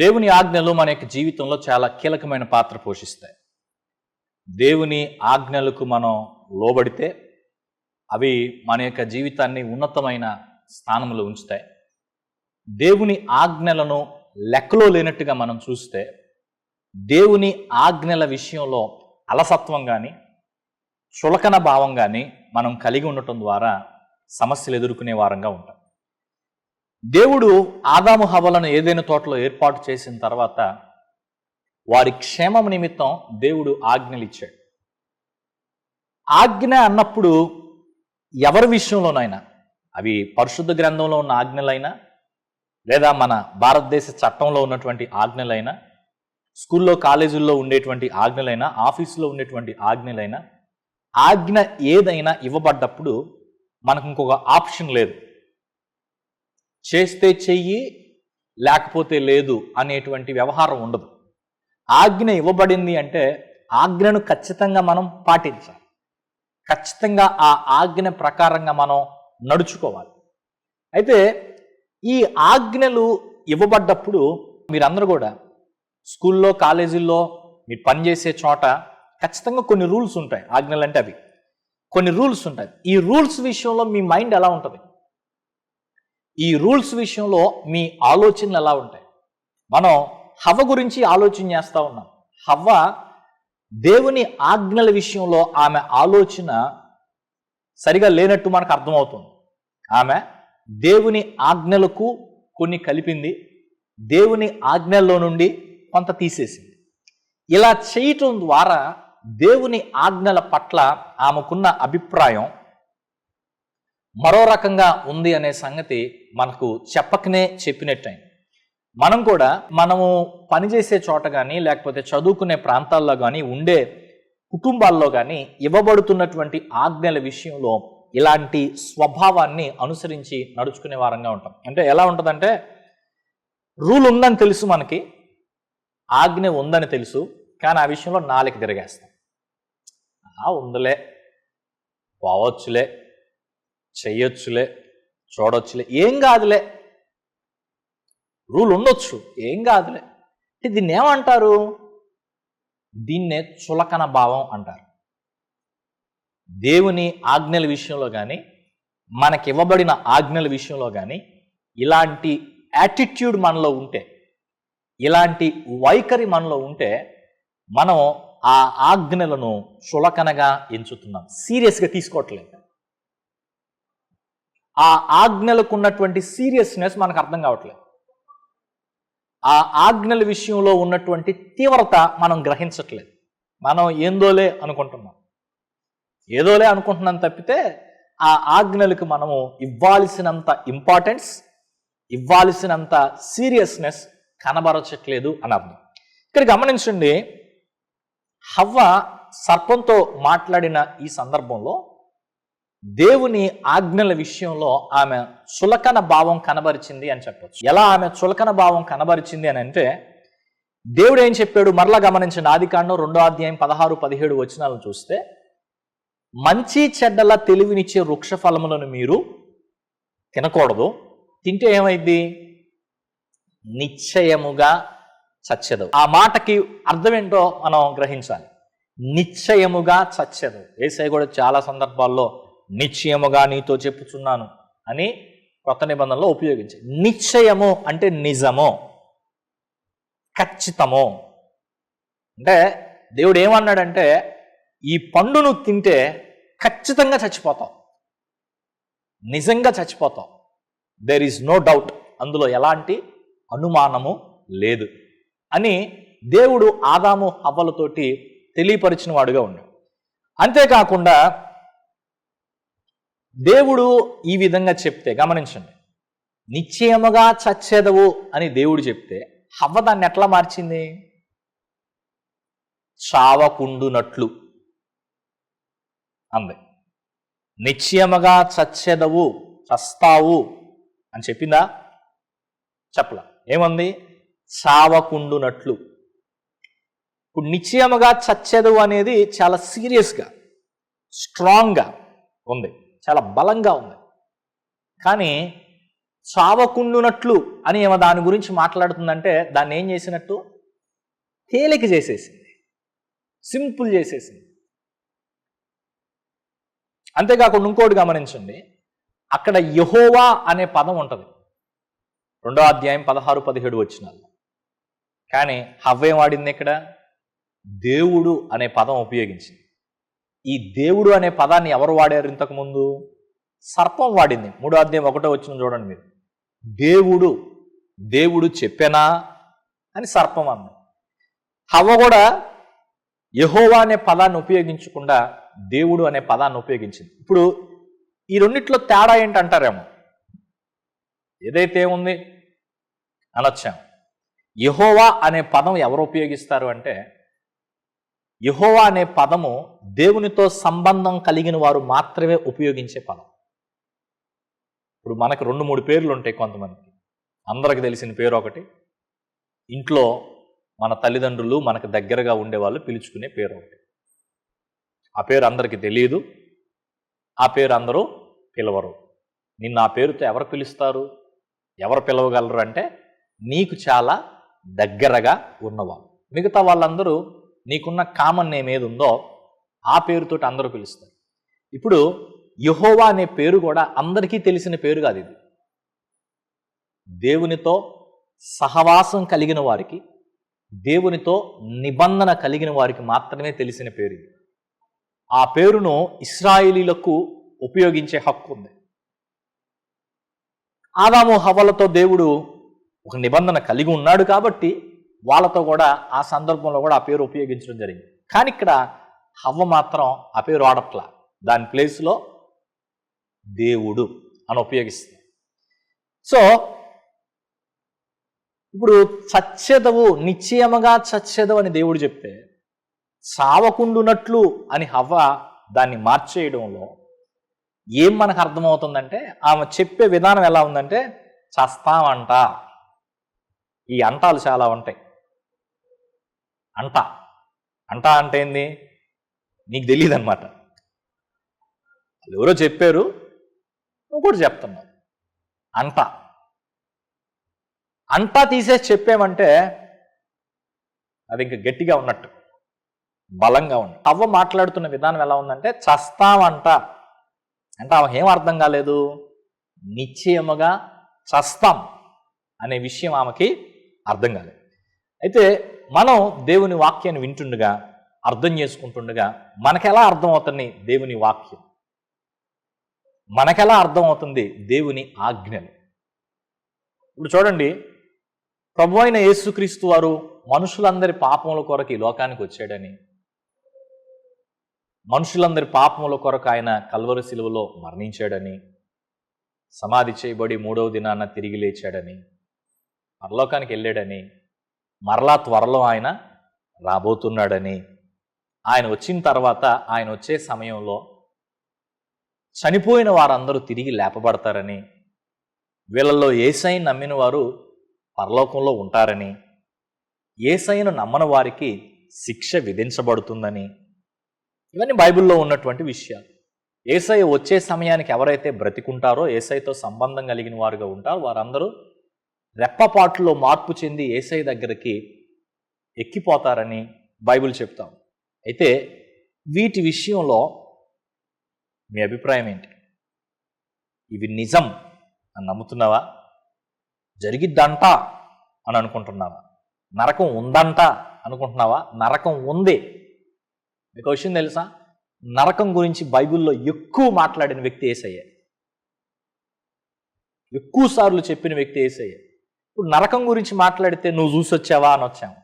దేవుని ఆజ్ఞలు మన యొక్క జీవితంలో చాలా కీలకమైన పాత్ర పోషిస్తాయి. దేవుని ఆజ్ఞలకు మనం లోబడితే అవి మన యొక్క జీవితాన్ని ఉన్నతమైన స్థానంలో ఉంచుతాయి. దేవుని ఆజ్ఞలను లెక్కలో లేనట్టుగా మనం చూస్తే దేవుని ఆజ్ఞల విషయంలో అలసత్వం కానీ చులకన భావం కానీ మనం కలిగి ఉండటం ద్వారా సమస్యలు ఎదుర్కొనే వారంగా ఉంటాం. దేవుడు ఆదాము హవలను ఏదైనా తోటలో ఏర్పాటు చేసిన తర్వాత వారి క్షేమం నిమిత్తం దేవుడు ఆజ్ఞలు ఇచ్చాడు ఆజ్ఞ అన్నప్పుడు ఎవరి విషయంలోనైనా అవి పరిశుద్ధ గ్రంథంలో ఉన్న ఆజ్ఞలైనా లేదా మన భారతదేశ చట్టంలో ఉన్నటువంటి ఆజ్ఞలైనా స్కూల్లో కాలేజీల్లో ఉండేటువంటి ఆజ్ఞలైనా ఆఫీసులో ఉండేటువంటి ఆజ్ఞలైనా ఆజ్ఞ ఏదైనా ఇవ్వబడ్డప్పుడు మనకు ఇంకొక ఆప్షన్ లేదు. చేస్తే చెయ్యి లేకపోతే లేదు అనేటువంటి వ్యవహారం ఉండదు. ఆజ్ఞ ఇవ్వబడింది అంటే ఆజ్ఞను ఖచ్చితంగా మనం పాటించాలి. ఖచ్చితంగా ఆ ఆజ్ఞ ప్రకారంగా మనం నడుచుకోవాలి. అయితే ఈ ఆజ్ఞలు ఇవ్వబడ్డప్పుడు మీరందరూ కూడా స్కూల్లో కాలేజీల్లో మీరు పనిచేసే చోట ఖచ్చితంగా కొన్ని రూల్స్ ఉంటాయి. ఆజ్ఞలు అంటే అవి. కొన్ని రూల్స్ ఉంటాయి. ఈ రూల్స్ విషయంలో మీ మైండ్ ఎలా ఉంటుంది? ఈ రూల్స్ విషయంలో మీ ఆలోచనలు ఎలా ఉంటాయి? మనం హవ్వ గురించి ఆలోచన చేస్తూ ఉన్నాం. హవ్వ దేవుని ఆజ్ఞల విషయంలో ఆమె ఆలోచన సరిగా లేనట్టు మనకు అర్థమవుతుంది. ఆమె దేవుని ఆజ్ఞలకు కొన్ని కలిపింది. దేవుని ఆజ్ఞల్లో నుండి కొంత తీసేసింది. ఇలా చేయటం ద్వారా దేవుని ఆజ్ఞల పట్ల ఆమెకున్న అభిప్రాయం మరో రకంగా ఉంది అనే సంగతి మనకు చెప్పకనే చెప్పినట్టయింది మనం కూడా మనము పనిచేసే చోట కానీ లేకపోతే చదువుకునే ప్రాంతాల్లో కానీ ఉండే కుటుంబాల్లో కానీ ఇవ్వబడుతున్నటువంటి ఆజ్ఞల విషయంలో ఇలాంటి స్వభావాన్ని అనుసరించి నడుచుకునే వారంగా ఉంటాం. అంటే ఎలా ఉంటుందంటే రూల్ ఉందని తెలుసు మనకి ఆజ్ఞ ఉందని తెలుసు కానీ ఆ విషయంలో నాలుగు తిరిగేస్తాం. ఆ ఉందిలే పోవచ్చులే చెయ్యొచ్చులే చూడొచ్చులే ఏం కాదులే. రూల్ ఉండొచ్చు ఏం కాదులే. అంటే దీన్ని ఏమంటారు? దీన్నే చులకన భావం అంటారు. దేవుని ఆజ్ఞల విషయంలో కానీ మనకి ఇవ్వబడిన ఆజ్ఞల విషయంలో కానీ ఇలాంటి యాటిట్యూడ్ మనలో ఉంటే ఇలాంటి వైఖరి మనలో ఉంటే మనం ఆ ఆజ్ఞలను చులకనగా ఎంచుతున్నాం. సీరియస్గా తీసుకోవట్లేదు. ఆ ఆజ్ఞలకు ఉన్నటువంటి సీరియస్నెస్ మనకు అర్థం కావట్లేదు. ఆ ఆజ్ఞల విషయంలో ఉన్నటువంటి తీవ్రత మనం గ్రహించట్లేదు. మనం ఏందోలే అనుకుంటున్నాం. ఏదోలే అనుకుంటున్నాం తప్పితే ఆ ఆజ్ఞలకు మనము ఇవ్వాల్సినంత ఇంపార్టెన్స్ ఇవ్వాల్సినంత సీరియస్నెస్ కనబరచట్లేదు అని అర్థం. ఇక్కడ గమనించండి హవ్వ సర్పంతో మాట్లాడిన ఈ సందర్భంలో దేవుని ఆజ్ఞల విషయంలో ఆమె చులకన భావం కనబరిచింది అని చెప్పచ్చు. ఎలా ఆమె చులకన భావం కనబరిచింది అని అంటే దేవుడు ఏం చెప్పాడు? మరలా గమనించిన ఆదికాండం రెండో అధ్యాయం పదహారు పదిహేడు వచనాలను చూస్తే మంచి చెడ్డల తెలివినిచ్చే వృక్ష ఫలములను మీరు తినకూడదు. తింటే ఏమైంది? నిశ్చయముగా చచ్చదు ఆ మాటకి అర్థం ఏంటో మనం గ్రహించాలి. నిశ్చయముగా చచ్చదు వేసే కూడా చాలా సందర్భాల్లో నిశ్చయముగా నీతో చెప్పుచున్నాను అని కొత్త నిబంధనలో ఉపయోగించి. నిశ్చయము అంటే నిజము. ఖచ్చితము. అంటే దేవుడు ఏమన్నాడంటే ఈ పండును తింటే ఖచ్చితంగా చచ్చిపోతావు. నిజంగా చచ్చిపోతావు. దెర్ ఈజ్ నో డౌట్ అందులో ఎలాంటి అనుమానము లేదు అని దేవుడు ఆదాము హవ్వలతోటి తెలియపరిచిన వాడుగా ఉన్నాడు అంతేకాకుండా దేవుడు ఈ విధంగా చెప్తే గమనించండి. నిశ్చయముగా చచ్చేదవు అని దేవుడు చెప్తే హవ్వ దాన్ని ఎట్లా మార్చింది? చావకుండునట్లు అంది. నిశ్చయముగా చచ్చేదవు చస్తావు అని చెప్పిందా? చెప్పల. ఏమంది? చావకుండునట్లు. ఇప్పుడు నిశ్చయముగా చచ్చేదవు అనేది చాలా సీరియస్గా స్ట్రాంగ్గా ఉంది. చాలా బలంగా ఉంది. కానీ చావకుండునట్లు అని ఏమో దాని గురించి మాట్లాడుతుందంటే దాన్ని ఏం చేసినట్టు? తేలిక చేసేసింది. సింపుల్ చేసేసింది. అంతేకాకుండా ఇంకోటి గమనించండి. అక్కడ యహోవా అనే పదం ఉంటుంది. రెండో అధ్యాయం పదహారు పదిహేడు వచ్చినాల్లో. కానీ హవ్వేం వాడింది ఇక్కడ? దేవుడు అనే పదం ఉపయోగించింది. ఈ దేవుడు అనే పదాన్ని ఎవరు వాడారు ఇంతకుముందు సర్పం వాడింది. మూడో అధ్యాయం ఒకటో వచ్చిన చూడండి మీరు. దేవుడు దేవుడు చెప్పెనా అని సర్పం అంది. హవ్వ కూడా యహోవా అనే పదాన్ని ఉపయోగించకుండా దేవుడు అనే పదాన్ని ఉపయోగించింది. ఇప్పుడు ఈ రెండిట్లో తేడా ఏంటి అంటారేమో ఏదైతే ఉంది అనొచ్చాం. యహోవా అనే పదం ఎవరు ఉపయోగిస్తారు అంటే యహోవా అనే పదము దేవునితో సంబంధం కలిగిన వారు మాత్రమే ఉపయోగించే పదం. ఇప్పుడు మనకు రెండు మూడు పేర్లు ఉంటాయి కొంతమందికి. అందరికి తెలిసిన పేరు ఒకటి. ఇంట్లో మన తల్లిదండ్రులు మనకు దగ్గరగా ఉండేవాళ్ళు పిలుచుకునే పేరు ఒకటి. ఆ పేరు అందరికీ తెలియదు. ఆ పేరు అందరూ పిలవరు. నిన్ను ఆ పేరుతో ఎవరు పిలుస్తారు? ఎవరు పిలవగలరు అంటే నీకు చాలా దగ్గరగా ఉన్నవాళ్ళు. మిగతా వాళ్ళందరూ నీకున్న కామన్ నేమ్ ఏది ఉందో ఆ పేరుతోటి అందరూ పిలుస్తారు. ఇప్పుడు యహోవా అనే పేరు కూడా అందరికీ తెలిసిన పేరు కాదు ఇది. దేవునితో సహవాసం కలిగిన వారికి దేవునితో నిబంధన కలిగిన వారికి మాత్రమే తెలిసిన పేరు ఇది. ఆ పేరును ఇస్రాయిలీలకు ఉపయోగించే హక్కు ఉంది. ఆదాము హవలతో దేవుడు ఒక నిబంధన కలిగి ఉన్నాడు కాబట్టి వాళ్ళతో కూడా ఆ సందర్భంలో కూడా ఆ పేరు ఉపయోగించడం జరిగింది. కానీ ఇక్కడ హవ్వ మాత్రం ఆ పేరు వాడట్లా దాని ప్లేస్లో దేవుడు అని ఉపయోగిస్తుంది. సో ఇప్పుడు చచ్చెదవు నిశ్చయముగా చచ్చెదవు అని దేవుడు చెప్తే సావకుండునట్లు అని హవ్వ దాన్ని మార్చేయడంలో ఏం మనకు అర్థమవుతుందంటే ఆమె చెప్పే విధానం ఎలా ఉందంటే చస్తామంట. ఈ అంటాలు చాలా ఉంటాయి. అంట అంట అంటే ఏంది? నీకు తెలియదు అనమాట వాళ్ళు ఎవరో చెప్పారు నువ్వు కూడా చెప్తున్నావు. అంట అంటా తీసేసి చెప్పామంటే అది ఇంకా గట్టిగా ఉన్నట్టు. బలంగా ఉంది. అవ్వ మాట్లాడుతున్న విధానం ఎలా ఉందంటే చస్తామంట అంటే ఆమె ఏం అర్థం కాలేదు? నిశ్చయముగా చస్తాం అనే విషయం ఆమెకి అర్థం కాలేదు. అయితే మనం దేవుని వాక్యాన్ని వింటుండగా అర్థం చేసుకుంటుండగా మనకెలా అర్థమవుతుంది దేవుని వాక్యం? మనకెలా అర్థమవుతుంది దేవుని ఆజ్ఞలు? ఇప్పుడు చూడండి ప్రభు అయిన యేసుక్రీస్తు వారు మనుషులందరి పాపముల కొరకు ఈ లోకానికి వచ్చాడని మనుషులందరి పాపముల కొరకు ఆయన కల్వరి శిలువలో మరణించాడని సమాధి చేయబడి మూడవ దినాన తిరిగి లేచాడని పరలోకానికి వెళ్ళాడని మరలా త్వరలో ఆయన రాబోతున్నాడని. ఆయన వచ్చిన తర్వాత ఆయన వచ్చే సమయంలో చనిపోయిన వారందరూ తిరిగి లేపబడతారని వీళ్ళల్లో ఏసైని నమ్మిన వారు పరలోకంలో ఉంటారని ఏసైను నమ్మని వారికి శిక్ష విధించబడుతుందని. ఇవన్నీ బైబిల్లో ఉన్నటువంటి విషయాలు. ఏసై వచ్చే సమయానికి ఎవరైతే బ్రతికుంటారో ఏసైతో సంబంధం కలిగిన వారుగా ఉంటారో వారందరూ రెప్పపాటులో మార్పు చెంది ఏసై దగ్గరికి ఎక్కిపోతారని బైబిల్ చెప్తాం. అయితే వీటి విషయంలో మీ అభిప్రాయం ఏంటి? ఇవి నిజం అని నమ్ముతున్నావా? జరిగిద్దంట అని అనుకుంటున్నావా? నరకం ఉందంట అనుకుంటున్నావా? నరకం ఉంది. మీకు విషయం తెలుసా? నరకం గురించి బైబిల్లో ఎక్కువ మాట్లాడిన వ్యక్తి ఏసయ్య. ఎక్కువ సార్లు చెప్పిన వ్యక్తి ఏసయ్య. ఇప్పుడు నరకం గురించి మాట్లాడితే నువ్వు చూసి వచ్చావా అని వచ్చాము.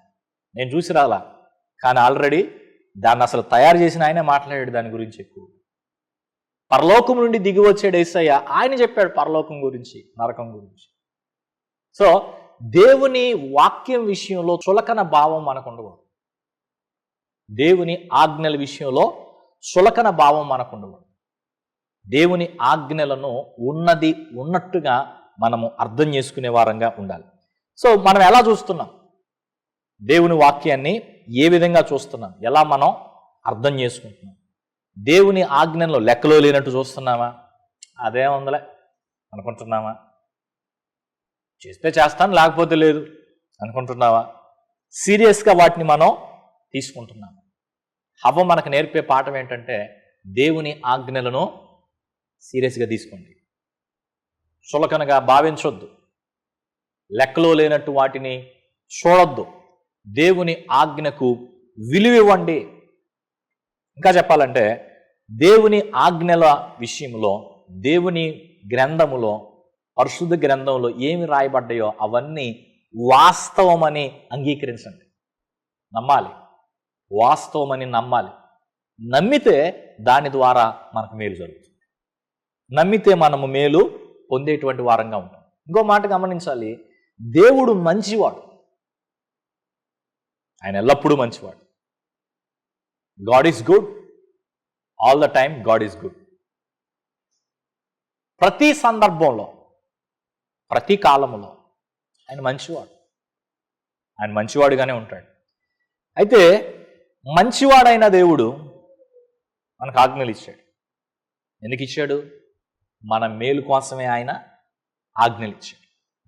నేను చూసి రాలా. కానీ ఆల్రెడీ దాన్ని అసలు తయారు చేసిన ఆయనే మాట్లాడాడు దాని గురించి ఎక్కువ. పరలోకం నుండి దిగి వచ్చాడు ఏసయ్య. ఆయన చెప్పాడు పరలోకం గురించి నరకం గురించి. సో దేవుని వాక్యం విషయంలో చులకన భావం మనకు ఉండకూడదు. దేవుని ఆజ్ఞల విషయంలో చులకన భావం మనకు ఉండకూడదు. దేవుని ఆజ్ఞలను ఉన్నది ఉన్నట్టుగా మనము అర్థం చేసుకునే వారంగా ఉండాలి. సో మనం ఎలా చూస్తున్నాం? దేవుని వాక్యాన్ని ఏ విధంగా చూస్తున్నాం? ఎలా మనం అర్థం చేసుకుంటున్నాం? దేవుని ఆజ్ఞలో లెక్కలో లేనట్టు చూస్తున్నామా? అదే ఉందలే. అనుకుంటున్నామా? చేస్తే చేస్తాను లేకపోతే లేదు. అనుకుంటున్నావా? సీరియస్గా వాటిని మనం తీసుకుంటున్నాము హవ మనకు నేర్పే పాఠం ఏంటంటే దేవుని ఆజ్ఞలను సీరియస్గా తీసుకోండి. చులకనగా భావించొద్దు. లెక్కలో లేనట్టు వాటిని చూడొద్దు. దేవుని ఆజ్ఞకు విలువివ్వండి ఇంకా చెప్పాలంటే దేవుని ఆజ్ఞల విషయంలో దేవుని గ్రంథములో పరిశుద్ధ గ్రంథంలో ఏమి రాయబడ్డాయో అవన్నీ వాస్తవమని అంగీకరించండి. నమ్మాలి. వాస్తవమని నమ్మాలి. నమ్మితే దాని ద్వారా మనకు మేలు జరుగుతుంది. నమ్మితే మనము మేలు పొందేటువంటి వారంగా ఉంటాం. ఇంకో మాట గమనించాలి. దేవుడు మంచివాడు. ఆయన ఎల్లప్పుడూ మంచివాడు. God is good all the time God is good ప్రతి సందర్భంలో ప్రతి కాలంలో ఆయన మంచివాడు. ఆయన మంచివాడుగానే ఉంటాడు. అయితే మంచివాడైన దేవుడు మనకు ఆజ్ఞలు ఇచ్చాడు. ఎందుకు ఇచ్చాడు? మన మేలు కోసమే ఆయన ఆజ్ఞలు ఇచ్చాడు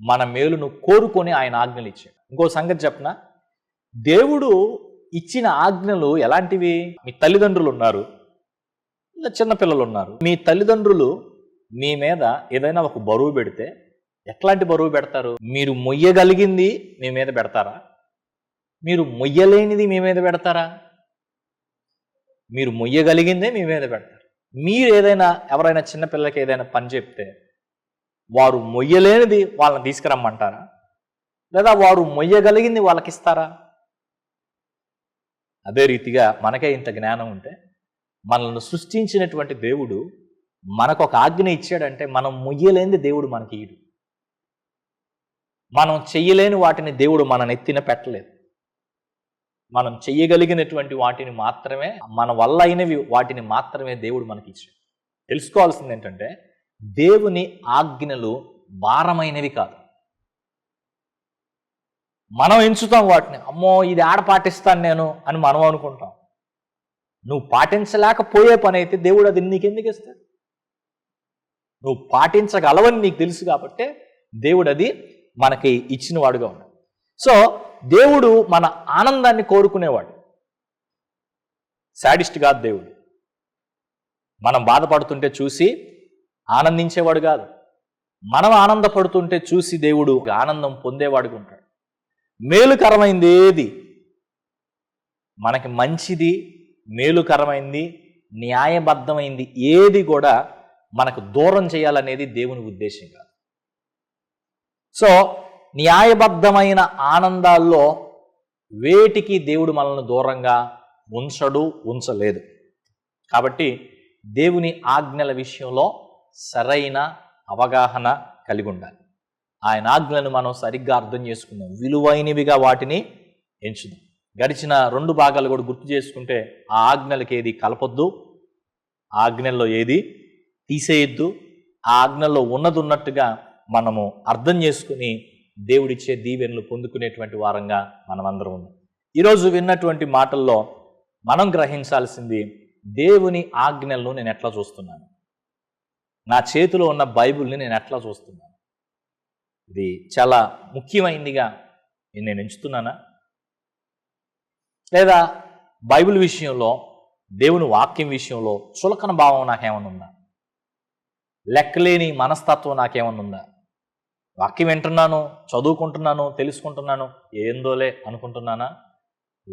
మన మేలును కోరుకొని ఆయన ఆజ్ఞలు ఇచ్చాడు ఇంకో సంగతి చెప్పిన? దేవుడు ఇచ్చిన ఆజ్ఞలు ఎలాంటివి? మీ తల్లిదండ్రులు ఉన్నారు ఇంకా చిన్నపిల్లలు ఉన్నారు. మీ తల్లిదండ్రులు మీ మీద ఏదైనా ఒక బరువు పెడితే ఎట్లాంటి బరువు పెడతారు? మీరు మొయ్యగలిగింది మీ మీద పెడతారా? మీరు మొయ్యలేనిది మీ మీద పెడతారా? మీరు మొయ్యగలిగిందే మీ మీద పెడతారు. మీరు ఏదైనా ఎవరైనా చిన్నపిల్లలకి ఏదైనా పని చెప్తే వారు మొయ్యలేనిది వాళ్ళని తీసుకురమ్మంటారా? లేదా వారు మొయ్యగలిగింది వాళ్ళకి ఇస్తారా అదే రీతిగా మనకే ఇంత జ్ఞానం ఉంటే మనల్ని సృష్టించినటువంటి దేవుడు మనకు ఒక ఆజ్ఞ ఇచ్చాడంటే మనం మొయ్యలేనిది దేవుడు మనకి ఇయ్యడు మనం చెయ్యలేని వాటిని దేవుడు మన నెత్తిన పెట్టలేదు. మనం చేయగలిగినటువంటి వాటిని మాత్రమే మన వల్ల అయినవి వాటిని మాత్రమే దేవుడు మనకి ఇచ్చాడు తెలుసుకోవాల్సింది ఏంటంటే దేవుని ఆజ్ఞలు భారమైనవి కాదు. మనం ఎంచుతాం వాటిని. అమ్మో ఇది ఆడ పాటిస్తాను నేను అని మనం అనుకుంటాం. నువ్వు పాటించలేకపోయే పని అయితే దేవుడు అది నీకెందుకు ఇస్తాడు? నువ్వు పాటించగలవని నీకు తెలుసు కాబట్టే దేవుడు అది మనకి ఇచ్చిన వాడుగా ఉన్నాడు. సో దేవుడు మన ఆనందాన్ని కోరుకునేవాడు. శాడిస్ట్ కాదు దేవుడు. మనం బాధపడుతుంటే చూసి ఆనందించేవాడు కాదు. మనం ఆనందపడుతుంటే చూసి దేవుడు ఆనందం పొందేవాడుగా ఉంటాడు. మేలుకరమైంది ఏది? మనకి మంచిది మేలుకరమైంది న్యాయబద్ధమైంది ఏది కూడా మనకు దూరం చేయాలనేది దేవుని ఉద్దేశం కాదు. సో న్యాయబద్ధమైన ఆనందాల్లో వేటికి దేవుడు మనల్ని దూరంగా ఉంచడు ఉంచలేదు. కాబట్టి దేవుని ఆజ్ఞల విషయంలో సరైన అవగాహన కలిగి ఉండాలి. ఆయన ఆజ్ఞలను మనం సరిగ్గా అర్థం చేసుకుందాం. విలువైనవిగా వాటిని ఎంచుదాం. గడిచిన రెండు భాగాలు కూడా గుర్తు చేసుకుంటే ఆ ఆజ్ఞలకి ఏది కలపొద్దు ఆజ్ఞల్లో ఏది తీసేయొద్దు ఆ ఆజ్ఞల్లో ఉన్నది ఉన్నట్టుగా మనము అర్థం చేసుకుని దేవుడిచ్చే దీవెనలు పొందుకునేటువంటి వారంగా మనమందరం ఉన్నాం. ఈరోజు విన్నటువంటి మాటల్లో మనం గ్రహించాల్సింది దేవుని ఆజ్ఞలను నేను ఎట్లా చూస్తున్నాను? నా చేతిలో ఉన్న బైబిల్ని నేను ఎట్లా చూస్తున్నాను? ఇది చాలా ముఖ్యమైనదిగా నేను ఎంచుతున్నానా? లేదా బైబిల్ విషయంలో దేవుని వాక్యం విషయంలో చులకన భావం నాకేమన్నా ఉందా? లెక్కలేని మనస్తత్వం నాకేమన్నా ఉందా? వాక్యం వింటున్నాను చదువుకుంటున్నాను తెలుసుకుంటున్నాను ఏందోలే అనుకుంటున్నానా?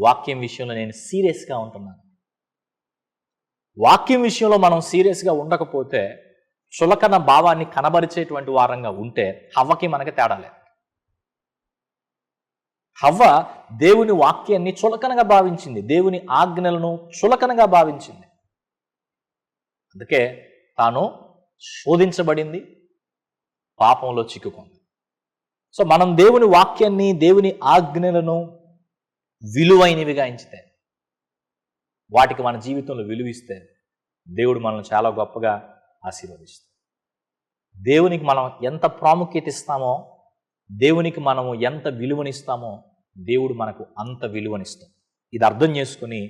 వాక్యం విషయంలో నేను సీరియస్గా ఉంటున్నాను. వాక్యం విషయంలో మనం సీరియస్గా ఉండకపోతే చులకన భావాన్ని కనబరిచేటువంటి వారంగా ఉంటే హవ్వకి మనకి తేడాలే హవ్వ దేవుని వాక్యాన్ని చులకనగా భావించింది. దేవుని ఆజ్ఞలను చులకనగా భావించింది. అందుకే తాను శోధించబడింది పాపంలో చిక్కుకుంది. సో మనం దేవుని వాక్యాన్ని దేవుని ఆజ్ఞలను విలువైనవిగా ఎంచితే వాటికి మన జీవితంలో విలువిస్తే దేవుడు మనల్ని చాలా గొప్పగా ఆశీర్వదిస్తాడు. దేవునికి మనం ఎంత ప్రాముఖ్యత ఇస్తామో దేవునికి మనము ఎంత విలువనిస్తామో దేవుడు మనకు అంత విలువనిస్తాం ఇది అర్థం చేసుకుని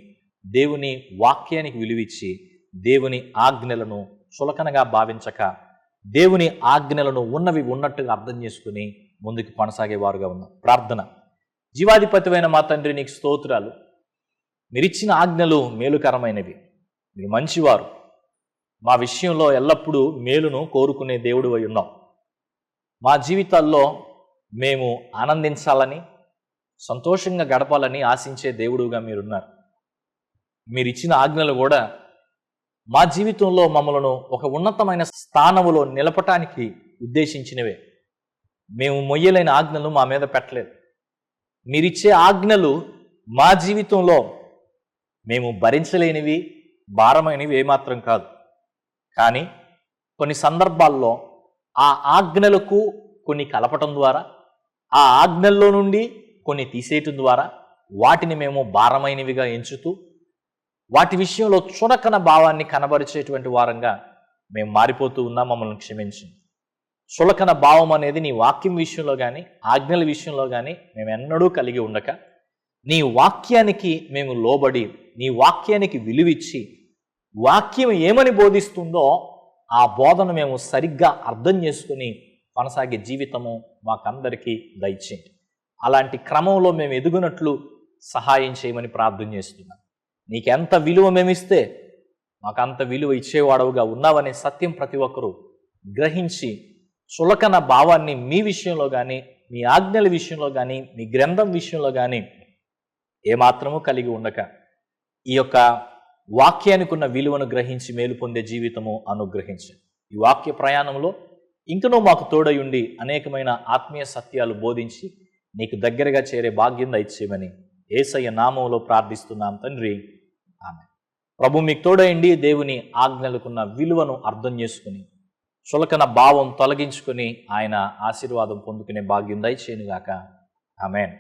దేవుని వాక్యానికి విలువిచ్చి దేవుని ఆజ్ఞలను చులకనగా భావించక దేవుని ఆజ్ఞలను ఉన్నవి ఉన్నట్టుగా అర్థం చేసుకుని ముందుకు కొనసాగేవారుగా ఉన్నాం. ప్రార్థన. జీవాధిపతివైన మా తండ్రి నీకు స్తోత్రాలు. మీరిచ్చిన ఆజ్ఞలు మేలుకరమైనవి. మీరు మంచివారు. మా విషయంలో ఎల్లప్పుడూ మేలును కోరుకునే దేవుడు అయి ఉన్నాం. మా జీవితాల్లో మేము ఆనందించాలని సంతోషంగా గడపాలని ఆశించే దేవుడుగా మీరున్నారు. మీరు ఇచ్చిన ఆజ్ఞలు కూడా మా జీవితంలో మమ్మలను ఒక ఉన్నతమైన స్థానములో నిలపటానికి ఉద్దేశించినవే. మేము మొయ్యలైన ఆజ్ఞలు మా మీద పెట్టలేదు. మీరిచ్చే ఆజ్ఞలు మా జీవితంలో మేము భరించలేనివి భారమైనవి ఏమాత్రం కాదు. కానీ కొన్ని సందర్భాల్లో ఆ ఆజ్ఞలకు కొన్ని కలపటం ద్వారా ఆ ఆజ్ఞల్లో నుండి కొన్ని తీసేయటం ద్వారా వాటిని మేము భారమైనవిగా ఎంచుతూ వాటి విషయంలో చురకన భావాన్ని కనబరిచేటువంటి వారంగా మేము మారిపోతూ ఉన్నాం మమ్మల్ని క్షమించింది చులకన భావం అనేది నీ వాక్యం విషయంలో కానీ ఆజ్ఞల విషయంలో కానీ మేము ఎన్నడూ కలిగి ఉండక నీ వాక్యానికి మేము లోబడి నీ వాక్యానికి విలువిచ్చి వాక్యం ఏమని బోధిస్తుందో ఆ బోధన మేము సరిగ్గా అర్థం చేసుకుని కొనసాగే జీవితము మాకందరికీ దయచేయండి. అలాంటి క్రమంలో మేము ఎదుగునట్లు సహాయం చేయమని ప్రార్థన చేస్తున్నాం. నీకెంత విలువ మేమిస్తే మాకు అంత విలువ ఇచ్చేవాడవుగా ఉన్నావనే సత్యం ప్రతి ఒక్కరూ గ్రహించి చులకన భావాన్ని మీ విషయంలో కానీ మీ ఆజ్ఞల విషయంలో కానీ మీ గ్రంథం విషయంలో కానీ ఏమాత్రము కలిగి ఉండక. ఈ యొక్క వాక్యానికి ఉన్న విలువను గ్రహించి మేలు పొందే జీవితము అనుగ్రహించి. ఈ వాక్య ప్రయాణంలో ఇంకనూ మాకు తోడయుండి అనేకమైన ఆత్మీయ సత్యాలు బోధించి నీకు దగ్గరగా చేరే భాగ్యం దయచేయమని ఏసయ్య నామంలో ప్రార్థిస్తున్నాం తండ్రి. ఆమె ప్రభు మీకు తోడయండి దేవుని ఆజ్ఞలకున్న విలువను అర్థం చేసుకుని చులకన భావం తొలగించుకుని ఆయన ఆశీర్వాదం పొందుకునే భాగ్యం దయచేయనుగాక. ఆమెన్.